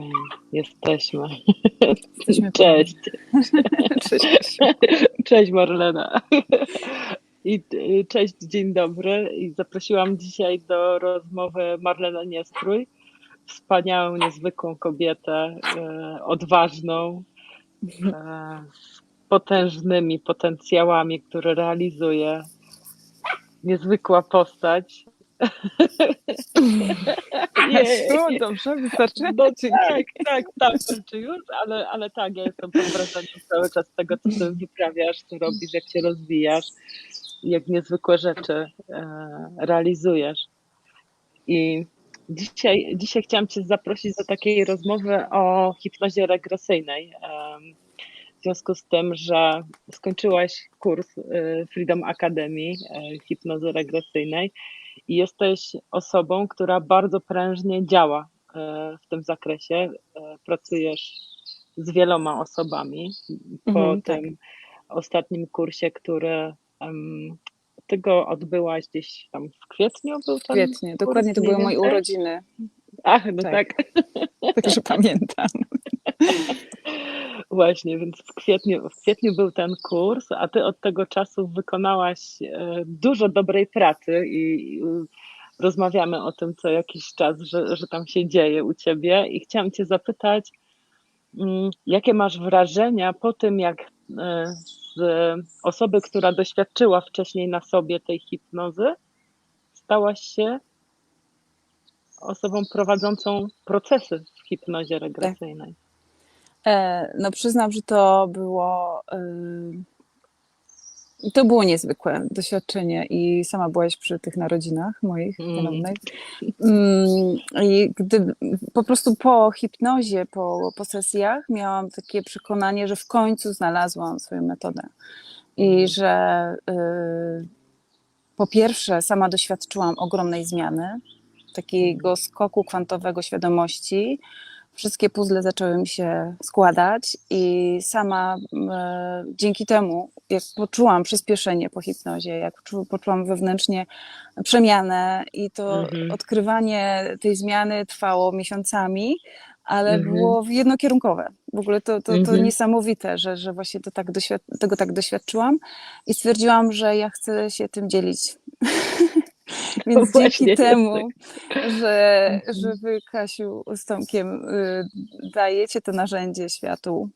Okej, jesteśmy. Jesteśmy Cześć. Cześć. Cześć Marlena. I y, cześć, dzień dobry. I zaprosiłam dzisiaj do rozmowy Marlenę Niestrój. Wspaniałą, niezwykłą kobietę, e, odważną, z potężnymi potencjałami, które realizuje. Niezwykła postać. Kasiu, dobrze, wystarczy? No Dzięki. tak, tak, tak, czy już, ale, ale tak, ja jestem pod wrażeniem cały czas tego, co ty wyprawiasz, co robisz, jak się rozwijasz, jak niezwykłe rzeczy e, realizujesz. I dzisiaj, dzisiaj chciałam cię zaprosić do takiej rozmowy o hipnozie regresyjnej. em, W związku z tym, że skończyłaś kurs e, Freedom Academy e, hipnozy regresyjnej i jesteś osobą, która bardzo prężnie działa e, w tym zakresie. E, Pracujesz z wieloma osobami. Po Mhm, tak. tym ostatnim kursie, który em, ty go odbyłaś gdzieś tam w kwietniu, był Świetnie, kurs dokładnie to były moje więcej? urodziny, Ach, no Tak. tak. także pamiętam. Właśnie, więc w kwietniu, w kwietniu był ten kurs, a ty od tego czasu wykonałaś e, dużo dobrej pracy i rozmawiamy o tym co jakiś czas, że, że tam się dzieje u ciebie i chciałam cię zapytać, mm, jakie masz wrażenia po tym, jak e, z osoby, która doświadczyła wcześniej na sobie tej hipnozy, stałaś się osobą prowadzącą procesy w hipnozie regresyjnej. E, No przyznam, że to było y, to było niezwykłe doświadczenie i sama byłaś przy tych narodzinach moich Mm. ponownych. Mm, I gdy po prostu po hipnozie, po, po sesjach miałam takie przekonanie, że w końcu znalazłam swoją metodę i Mhm. że y, po pierwsze sama doświadczyłam ogromnej zmiany, takiego skoku kwantowego świadomości. Wszystkie puzzle zaczęły mi się składać i sama e, dzięki temu, jak poczułam przyspieszenie po hipnozie, jak czu, poczułam wewnętrznie przemianę i to Mhm. odkrywanie tej zmiany trwało miesiącami, ale Mhm. było jednokierunkowe. W ogóle to, to, to Mhm. niesamowite, że, że właśnie to tak tego tak doświadczyłam i stwierdziłam, że ja chcę się tym dzielić. Więc Właśnie, dzięki temu, że, Mhm. że wy, Kasiu, z Tomkiem y, dajecie to narzędzie światu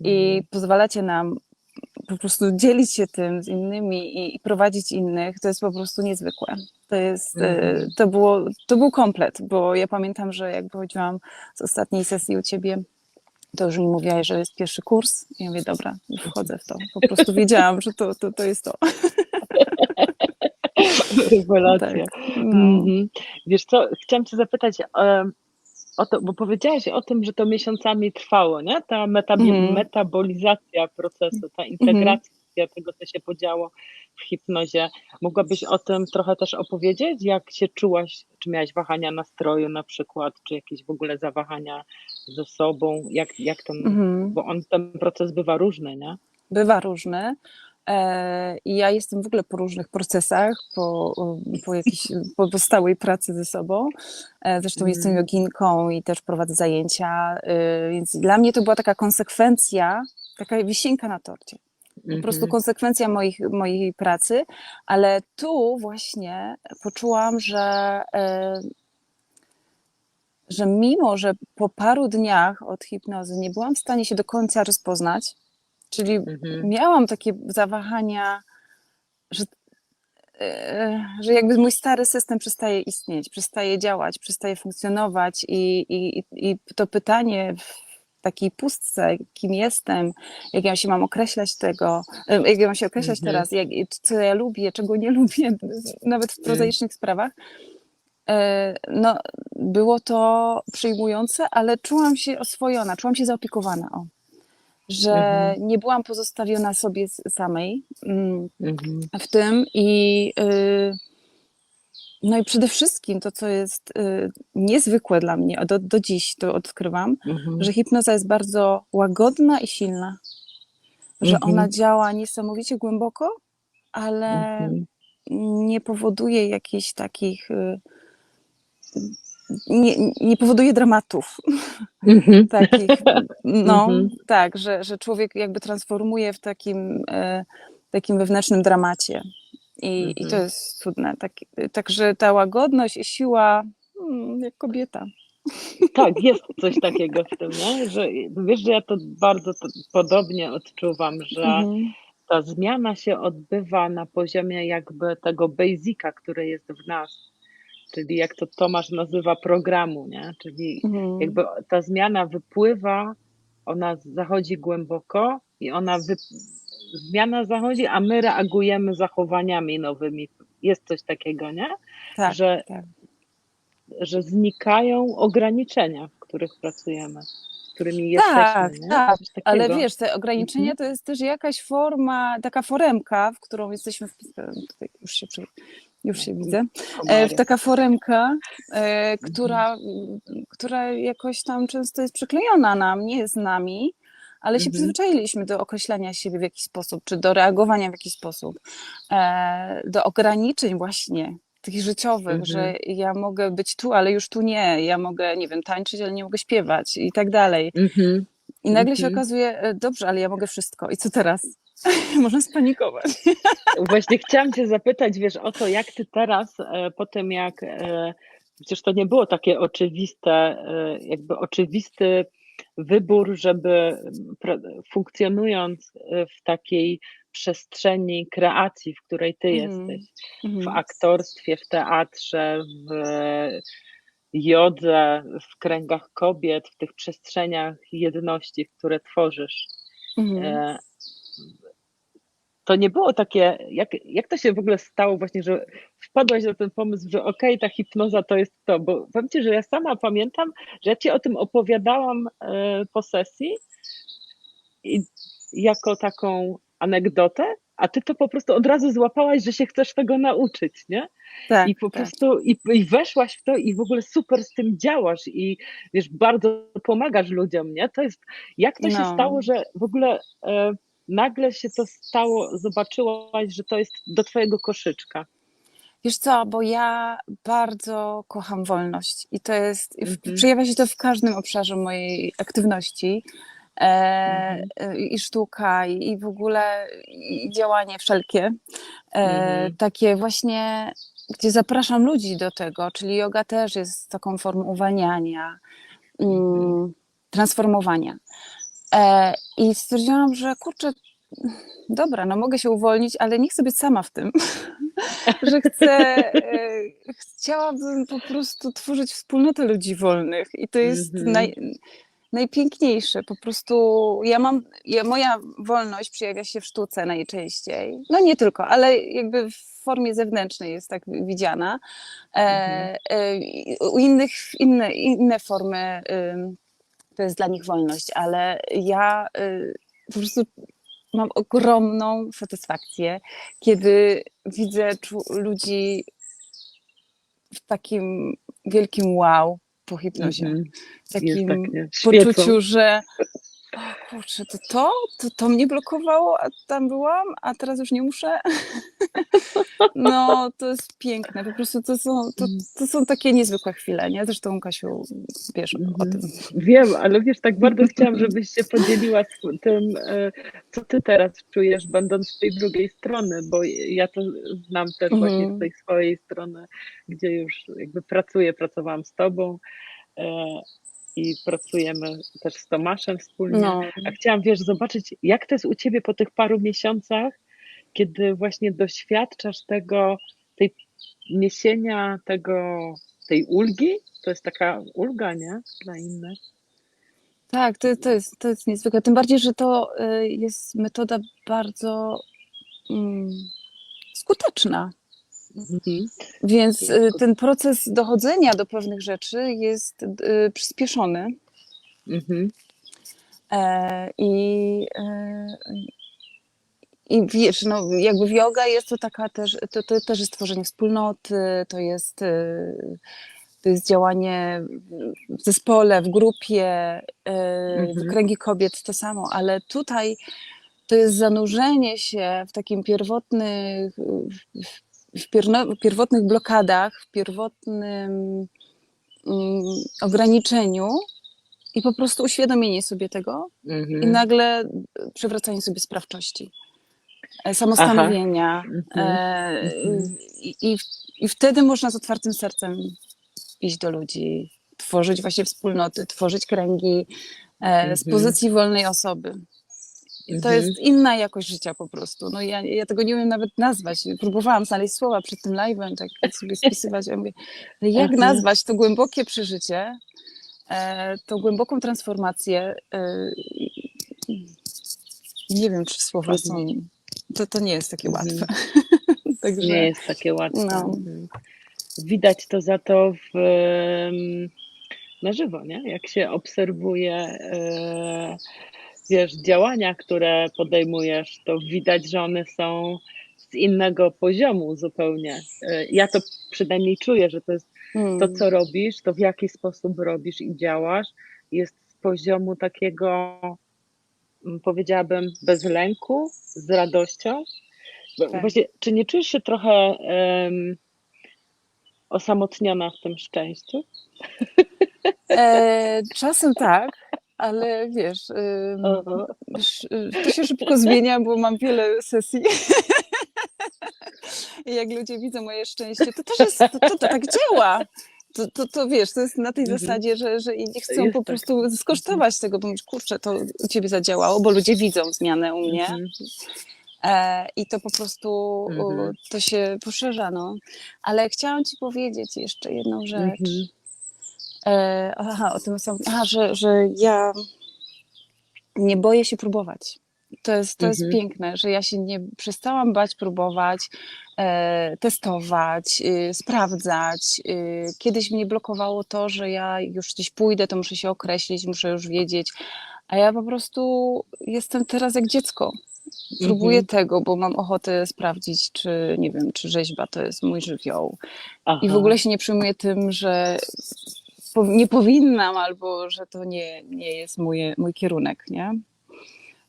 i Mhm. pozwalacie nam po prostu dzielić się tym z innymi i, i prowadzić innych, to jest po prostu niezwykłe. To jest, y, Mhm. to było, to był komplet, bo ja pamiętam, że jak wychodziłam z ostatniej sesji u ciebie, to już mi mówiłaś, że jest pierwszy kurs. I ja mówię, dobra, wchodzę w to. Po prostu wiedziałam, że to, to, to jest to. Rewelacja. No. Mhm. Wiesz co, chciałam cię zapytać o to, bo powiedziałaś o tym, że to miesiącami trwało, nie? Ta metabi- Mhm. metabolizacja procesu, ta integracja tego, co się podziało w hipnozie. Mogłabyś o tym trochę też opowiedzieć? Jak się czułaś? Czy miałaś wahania nastroju na przykład, czy jakieś w ogóle zawahania ze sobą? Jak, jak ten, Mhm. bo on, ten proces bywa różny, nie? bywa różny. E, I ja jestem w ogóle po różnych procesach, po, po, jakiejś, po, po stałej pracy ze sobą. E, Zresztą Mhm. jestem joginką i też prowadzę zajęcia, e, więc dla mnie to była taka konsekwencja, taka wisienka na torcie. Po prostu Mhm. konsekwencja moich, mojej pracy, ale tu właśnie poczułam, że, e, że mimo, że po paru dniach od hipnozy nie byłam w stanie się do końca rozpoznać, czyli Mhm. miałam takie zawahania, że, e, że jakby mój stary system przestaje istnieć, przestaje działać, przestaje funkcjonować i, i, i to pytanie w takiej pustce, kim jestem, jak ja się mam określać tego, e, jak ja mam się określać Mhm. teraz, jak, co ja lubię, czego nie lubię, nawet w prozaicznych sprawach, e, no, było to przyjmujące, ale czułam się oswojona, czułam się zaopiekowana, o. Że Mhm. nie byłam pozostawiona sobie samej mm, Mhm. w tym i y, no i przede wszystkim to, co jest y, niezwykłe dla mnie, a do, do dziś to odkrywam, Mhm. że hipnoza jest bardzo łagodna i silna, że Mhm. ona działa niesamowicie głęboko, ale Mhm. nie powoduje jakichś takich y, nie, nie powoduje dramatów Mhm. takich. No, Mhm. tak, że, że człowiek jakby transformuje w takim, e, takim wewnętrznym dramacie. I, i to Mhm. jest cudne. Tak, także ta łagodność i siła, mm, jak kobieta. Tak, jest coś takiego w tym, nie? że wiesz, że ja to bardzo to podobnie odczuwam, że Mhm. ta zmiana się odbywa na poziomie jakby tego basica, który jest w nas, czyli jak to Tomasz nazywa programu, nie? czyli Mhm. jakby ta zmiana wypływa, ona zachodzi głęboko i ona wy... zmiana zachodzi, a my reagujemy zachowaniami nowymi. Jest coś takiego, nie? Tak, że, tak. że znikają ograniczenia, w których pracujemy, z którymi Tak, jesteśmy. Nie? tak, ale wiesz, te ograniczenia Mhm. to jest też jakaś forma, taka foremka, w którą jesteśmy, wpis- tutaj już się, przy- już się widzę, e, Komary. w taka foremka, e, która, m, która jakoś tam często jest przyklejona nam, nie jest z nami, ale się Mhm. przyzwyczailiśmy do określania siebie w jakiś sposób, czy do reagowania w jakiś sposób, e, do ograniczeń właśnie takich życiowych, Mhm. że ja mogę być tu, ale już tu nie, ja mogę, nie wiem, tańczyć, ale nie mogę śpiewać i tak dalej. Mhm. I nagle się Mhm. okazuje, e, dobrze, ale ja mogę wszystko. I co teraz? Można spanikować. Właśnie chciałam Cię zapytać, wiesz, o to, jak Ty teraz, e, po tym jak, e, przecież to nie było takie oczywiste, e, jakby oczywisty wybór, żeby funkcjonując w takiej przestrzeni kreacji, w której Ty Mhm. jesteś, w Mhm. aktorstwie, w teatrze, w jodze, w kręgach kobiet, w tych przestrzeniach jedności, które tworzysz. Mhm. To nie było takie, jak, jak to się w ogóle stało właśnie, że wpadłaś na ten pomysł, że okej, ta hipnoza to jest to, bo powiem Ci, że ja sama pamiętam, że ja Ci o tym opowiadałam e, po sesji i jako taką anegdotę, a Ty to po prostu od razu złapałaś, że się chcesz tego nauczyć, nie? Tak, I po tak. prostu i, i weszłaś w to i w ogóle super z tym działasz i wiesz, bardzo pomagasz ludziom, nie? To jest, jak to się No. stało, że w ogóle e, nagle się to stało, zobaczyłaś, że to jest do twojego koszyczka. Wiesz co, bo ja bardzo kocham wolność i to jest, Mhm. przejawia się to w każdym obszarze mojej aktywności. E, Mhm. I sztuka, i, i w ogóle i działanie wszelkie. E, Mhm. Takie właśnie, gdzie zapraszam ludzi do tego, czyli yoga też jest taką formą uwalniania, mm, transformowania. E, I stwierdziłam, że kurczę, dobra, no mogę się uwolnić, ale nie chcę być sama w tym. że chcę, e, chciałabym po prostu tworzyć wspólnotę ludzi wolnych i to jest Mhm. naj, najpiękniejsze. Po prostu ja mam, ja, moja wolność przejawia się w sztuce najczęściej. No nie tylko, ale jakby w formie zewnętrznej jest tak widziana. E, Mhm. e, u innych inne, inne formy ym, to jest dla nich wolność, ale ja y, po prostu mam ogromną satysfakcję, kiedy widzę ludzi w takim wielkim wow po hipnozie. Mhm. W takim świecą. poczuciu, że o kurczę, to to, to to mnie blokowało, a tam byłam, a teraz już nie muszę. No, to jest piękne. Po prostu to są, to, to są takie niezwykłe chwile, nie? Zresztą Kasiu, wiesz o Mhm. tym. Wiem, ale wiesz, tak bardzo chciałam, żebyś się podzieliła tym, e, co ty teraz czujesz, będąc z tej drugiej strony, bo ja to znam też właśnie Mhm. z tej swojej strony, gdzie już jakby pracuję, pracowałam z tobą e, i pracujemy też z Tomaszem wspólnie. No. A chciałam, wiesz, zobaczyć, jak to jest u ciebie po tych paru miesiącach, kiedy właśnie doświadczasz tego, tej niesienia tego, tej ulgi. To jest taka ulga, nie? Dla innych. Tak, to, to, jest, to jest niezwykłe. Tym bardziej, że to y, jest metoda bardzo mm, skuteczna. Mhm. Więc y, ten proces dochodzenia do pewnych rzeczy jest y, przyspieszony. Mhm. E, I, e, I wiesz, no, jakby w yoga jest to taka też, to, to też jest tworzenie wspólnoty, to jest, e, to jest działanie w zespole, w grupie, e, w Mhm. kręgi kobiet to samo, ale tutaj to jest zanurzenie się w takim pierwotnych, w, pierno, pierwotnych blokadach, w pierwotnym mm, ograniczeniu i po prostu uświadomienie sobie tego Mhm. i nagle przywracanie sobie sprawczości, samostanowienia. Mhm. E, Mhm. i, i, I wtedy można z otwartym sercem iść do ludzi, tworzyć właśnie wspólnoty, tworzyć kręgi e, z Mhm. pozycji wolnej osoby. I to Mhm. jest inna jakość życia po prostu. No ja, ja tego nie umiem nawet nazwać. Próbowałam znaleźć słowa przed tym live'em, tak sobie spisywać. Ja mówię, jak nazwać to głębokie przeżycie, e, tą głęboką transformację? E, nie wiem, czy słowa są... To, to nie jest takie Mhm. łatwe. Także, Nie jest takie łatwe. No. Mhm. Widać to za to w, na żywo, nie? Jak się obserwuje, e, wiesz, działania, które podejmujesz, to widać, że one są z innego poziomu zupełnie. E, Ja to przynajmniej czuję, że to jest mm, to, co robisz, to w jaki sposób robisz i działasz, jest z poziomu takiego, powiedziałabym, bez lęku, z radością. Tak. Właśnie, czy nie czujesz się trochę em, osamotniona w tym szczęściu? E, czasem tak, ale wiesz, y, to się szybko zmienia, bo mam wiele sesji. I jak ludzie widzą moje szczęście, to też jest, to, to, to tak działa. To, to, to wiesz, to jest na tej Mhm. zasadzie, że, że inni chcą Jest po tak. prostu skosztować tego, bo mówisz, kurczę, to u ciebie zadziałało, bo ludzie widzą zmianę u mnie. Mhm. E, I to po prostu Mhm. to się poszerza. No. Ale chciałam ci powiedzieć jeszcze jedną rzecz. Mhm. E, aha, o tym samym. Aha, że, że ja nie boję się próbować. To jest, to jest Mhm. piękne, że ja się nie przestałam bać próbować, e, testować, y, sprawdzać. Y, kiedyś mnie blokowało to, że ja już gdzieś pójdę, to muszę się określić, muszę już wiedzieć. A ja po prostu jestem teraz jak dziecko. Próbuję Mhm. tego, bo mam ochotę sprawdzić, czy nie wiem, czy rzeźba to jest mój żywioł. I w Aha. ogóle się nie przejmuję tym, że nie powinnam, albo że to nie, nie jest mój, mój kierunek, nie?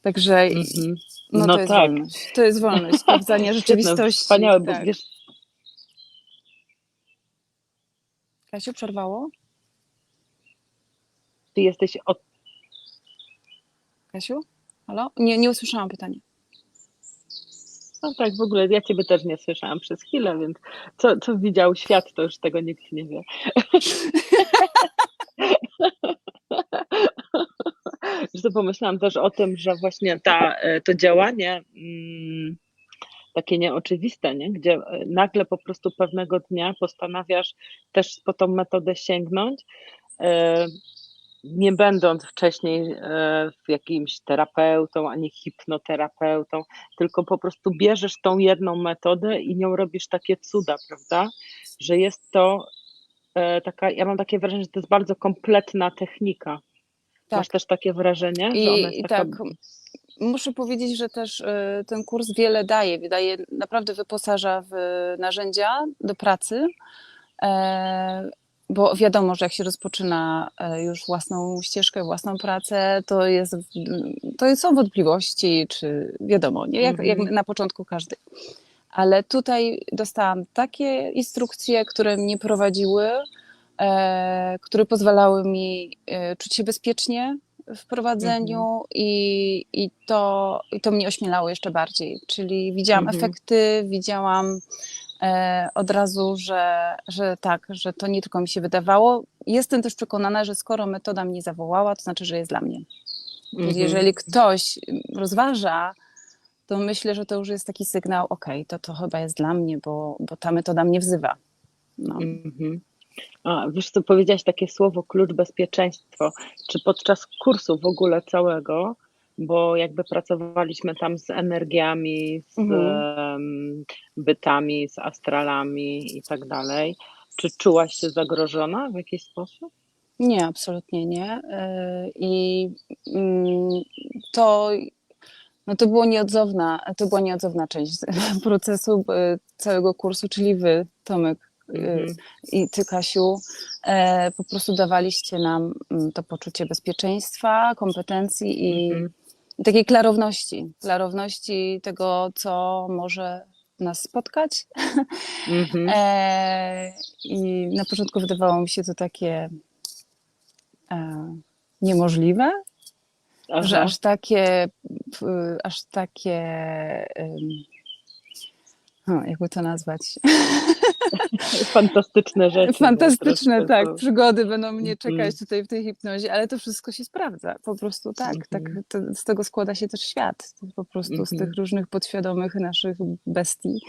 Także Mhm. no, No to jest tak. wolność. To jest wolność, sprawdzanie rzeczywistości. Wspaniałe, bo tak. wiesz, Kasiu, przerwało? ty jesteś od Kasiu? Halo? Nie, nie usłyszałam pytania. No tak, w ogóle ja ciebie też nie słyszałam przez chwilę, więc co, co widział świat, to już tego nikt nie wie. Co, pomyślałam też o tym, że właśnie ta, e, to działanie mm, takie nieoczywiste, nie? gdzie e, nagle po prostu pewnego dnia postanawiasz też po tą metodę sięgnąć, e, nie będąc wcześniej jakimś terapeutą ani hipnoterapeutą, tylko po prostu bierzesz tą jedną metodę i nią robisz takie cuda, prawda? Że jest to taka, ja mam takie wrażenie, że to jest bardzo kompletna technika. Tak. Masz też takie wrażenie, że I, ona jest taka... tak, muszę powiedzieć, że też y, ten kurs wiele daje. Daje, naprawdę wyposaża w narzędzia do pracy, e, bo wiadomo, że jak się rozpoczyna e, już własną ścieżkę, własną pracę, to, jest, to są wątpliwości, czy wiadomo, nie? Jak, jak Mhm. na początku każdy. Ale tutaj dostałam takie instrukcje, które mnie prowadziły, które pozwalały mi e, czuć się bezpiecznie w prowadzeniu i, i, to, i to mnie ośmielało jeszcze bardziej. Czyli widziałam Mhm. efekty, widziałam e, od razu, że, że tak, że to nie tylko mi się wydawało. Jestem też przekonana, że skoro metoda mnie zawołała, to znaczy, że jest dla mnie. Mhm. Jeżeli ktoś rozważa, to myślę, że to już jest taki sygnał, ok, to to chyba jest dla mnie, bo, bo ta metoda mnie wzywa. No. Mhm. A, wiesz co, powiedziałaś takie słowo klucz bezpieczeństwo. Czy podczas kursu w ogóle całego, bo jakby pracowaliśmy tam z energiami, z Mhm. bytami, z astralami i tak dalej, czy czułaś się zagrożona w jakiś sposób? Nie, absolutnie nie. Yy, I mm, to, no to, było nieodzowna, to była nieodzowna część procesu y, całego kursu, czyli wy, Tomek Mhm. i ty, Kasiu, e, po prostu dawaliście nam mm, to poczucie bezpieczeństwa, kompetencji i, Mhm. i takiej klarowności, klarowności tego, co może nas spotkać. Mhm. E, I na początku wydawało mi się to takie e, niemożliwe, że Aha. aż takie, aż takie, hmm, jakby to nazwać, Fantastyczne rzeczy. no, fantastyczne, tak, to- przygody będą mnie Mhm. czekać tutaj w tej hipnozie, ale to wszystko się sprawdza, po prostu tak, tak Mhm. to, z tego składa się też świat, po prostu z Mhm. tych różnych podświadomych naszych bestii.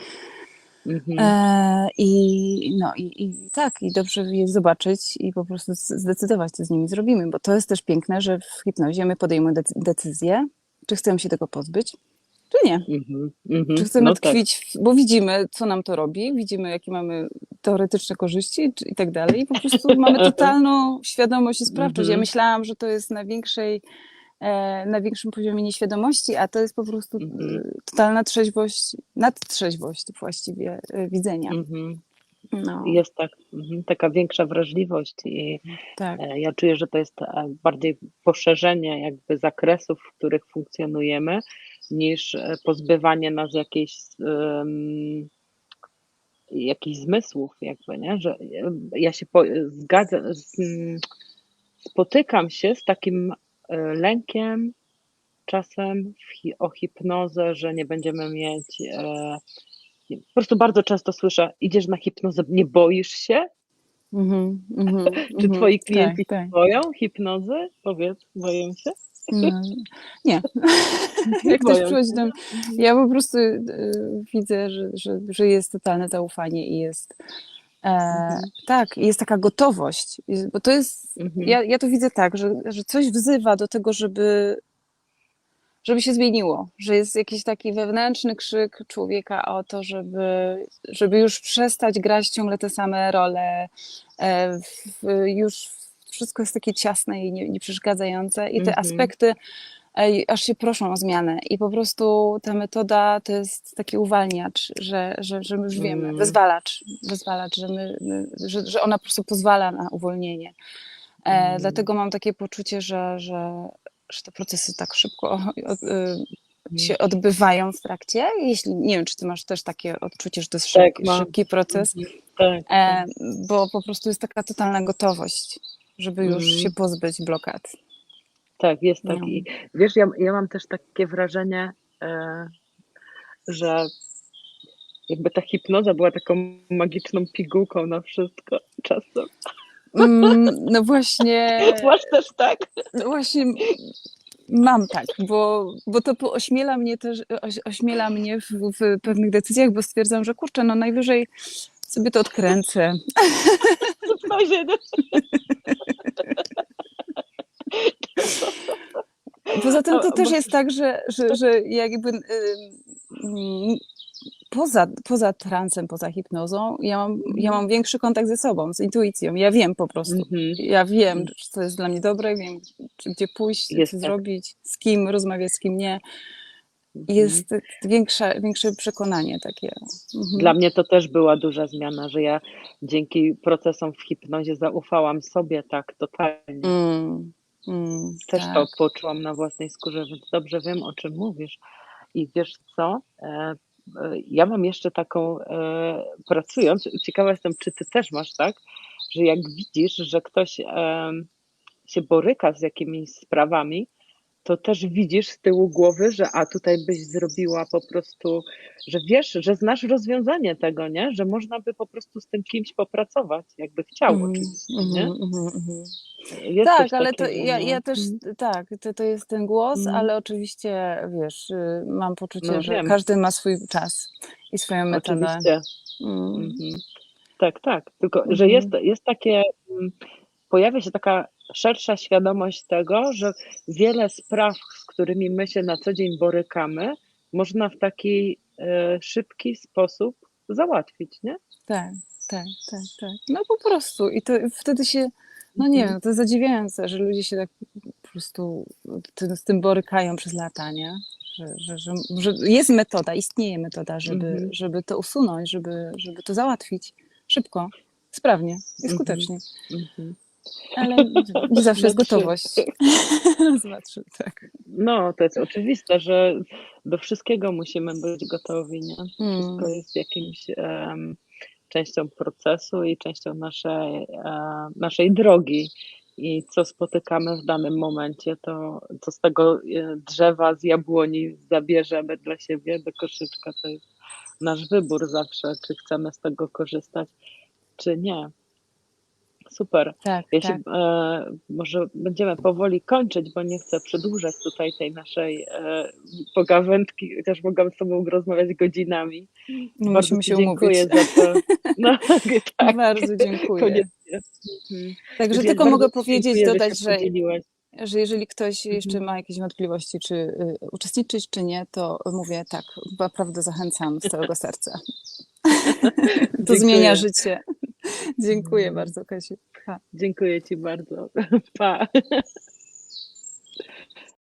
Mhm. E, I, no, i, I tak, i dobrze jest zobaczyć i po prostu z- zdecydować, co z nimi zrobimy, bo to jest też piękne, że w hipnozie my podejmujemy decy- decyzję, czy chcemy się tego pozbyć, czy nie. Mhm. Mhm. Czy chcemy No tak. tkwić, w, bo widzimy, co nam to robi, widzimy, jakie mamy teoretyczne korzyści i tak dalej. I po prostu mamy totalną świadomość i sprawczość. Ja Mhm. myślałam, że to jest na większej, e, na większym poziomie nieświadomości, a to jest po prostu totalna trzeźwość, nadtrzeźwość właściwie e, widzenia. Mhm. No, Jest tak, taka większa wrażliwość i tak. e, ja czuję, że to jest bardziej poszerzenie jakby zakresów, w których funkcjonujemy, niż e, pozbywanie nas jakiejś em, jakichś zmysłów jakby, nie? Że e, ja się po, zgadzam, z, mm, spotykam się z takim e, lękiem czasem w o hipnozę, że nie będziemy mieć e, po prostu bardzo często słyszę, idziesz na hipnozę, nie boisz się? Mhm, mhm, Czy mhm. twoi klienci Tak, tak. boją hipnozy? Powiedz, boją się? No, nie. Nie Jak ktoś przychodzi do mnie, ja po prostu y, widzę, że, że, że jest totalne zaufanie i jest e, Mhm. tak, i jest taka gotowość, bo to jest, Mhm. ja, ja to widzę tak, że, że coś wzywa do tego, żeby żeby się zmieniło, że jest jakiś taki wewnętrzny krzyk człowieka o to, żeby, żeby już przestać grać ciągle te same role, e, w, już wszystko jest takie ciasne i nie- nieprzeszkadzające i te Mhm. aspekty aż się proszą o zmianę i po prostu ta metoda to jest taki uwalniacz, że, że, że my już wiemy, Mm. wyzwalacz, wyzwalacz, że, my, że, że ona po prostu pozwala na uwolnienie. E, Mm. Dlatego mam takie poczucie, że, że, że te procesy tak szybko od, y, się odbywają w trakcie. Jeśli nie wiem, czy ty masz też takie odczucie, że to jest Tak, szybki, mam. szybki proces, Mhm. Tak, e, tak. bo po prostu jest taka totalna gotowość, żeby już Mm. się pozbyć blokad. tak, jest tak. No. Wiesz, ja, ja mam też takie wrażenie, e, że jakby ta hipnoza była taką magiczną pigułką na wszystko czasem. Mm, no właśnie, Masz też tak? no właśnie mam tak, bo, bo to ośmiela mnie też, oś, ośmiela mnie w, w pewnych decyzjach, bo stwierdzam, że kurczę, no najwyżej sobie to odkręcę. Poza tym to A- też jest tak, że, że, że jakby mm, poza, poza transem, poza hipnozą, ja mam, ja mam większy kontakt ze sobą, z intuicją. Ja wiem po prostu. Mhm. Ja wiem, co jest dla mnie dobre, wiem, gdzie pójść, Jest co tak. zrobić, z kim rozmawiać, z kim nie. Mhm. Jest większe, większe przekonanie takie. Mhm. Dla mnie to też była duża zmiana, że ja dzięki procesom w hipnozie zaufałam sobie tak totalnie. Mm, mm, Też tak. to poczułam na własnej skórze, więc dobrze wiem, o czym mówisz. I wiesz co? E, e, Ja mam jeszcze taką, e, pracując, ciekawa jestem, czy ty też masz tak, że jak widzisz, że ktoś się boryka z jakimiś sprawami, to też widzisz z tyłu głowy, że a tutaj byś zrobiła po prostu, że wiesz, że znasz rozwiązanie tego, nie? Że można by po prostu z tym kimś popracować, jakby chciał Mhm, oczywiście, mhm, nie? Jest Tak, ale to ja, no. ja też, Mhm. tak, to, to jest ten głos, Mhm. ale oczywiście, wiesz, y, mam poczucie, No że wiem. każdy ma swój czas i swoją metodę. Oczywiście. Mm. Mhm. Tak, tak. Tylko, że jest, jest takie, mm, pojawia się taka szersza świadomość tego, że wiele spraw, z którymi my się na co dzień borykamy, można w taki e, szybki sposób załatwić, nie? Tak, tak, tak, tak. No po prostu. I to wtedy się, no nie Mhm. wiem, to jest zadziwiające, że ludzie się tak po prostu z tym borykają przez lata, nie? Że, że, że, że jest metoda, istnieje metoda, żeby, Mhm. żeby to usunąć, żeby, żeby to załatwić szybko, sprawnie i Mhm. skutecznie. Mhm. Ale zawsze jest Na trzy. gotowość. Dwa, trzy, tak. No, to jest oczywiste, że do wszystkiego musimy być gotowi, nie? Mm. Wszystko jest jakimś em, częścią procesu i częścią naszej, e, naszej drogi. I co spotykamy w danym momencie, to co z tego e, drzewa, z jabłoni zabierzemy dla siebie do koszyczka, to jest nasz wybór zawsze, czy chcemy z tego korzystać, czy nie. Super. Tak, Ja tak. się, e, może będziemy powoli kończyć, bo nie chcę przedłużać tutaj tej naszej e, pogawędki, chociaż mogłam z Tobą rozmawiać godzinami. No, Bardzo musimy się umówić. dziękuję za to. No, tak, Bardzo dziękuję. koniecznie. Mhm. Także tylko mogę powiedzieć, dziękuję, dodać, że, że jeżeli ktoś jeszcze Mhm. ma jakieś wątpliwości, czy y, uczestniczyć, czy nie, to mówię tak, naprawdę zachęcam z całego serca. to Dziękuję. zmienia życie. Dziękuję Mhm. bardzo, Kasiu. Pa. Dziękuję Ci bardzo. Pa.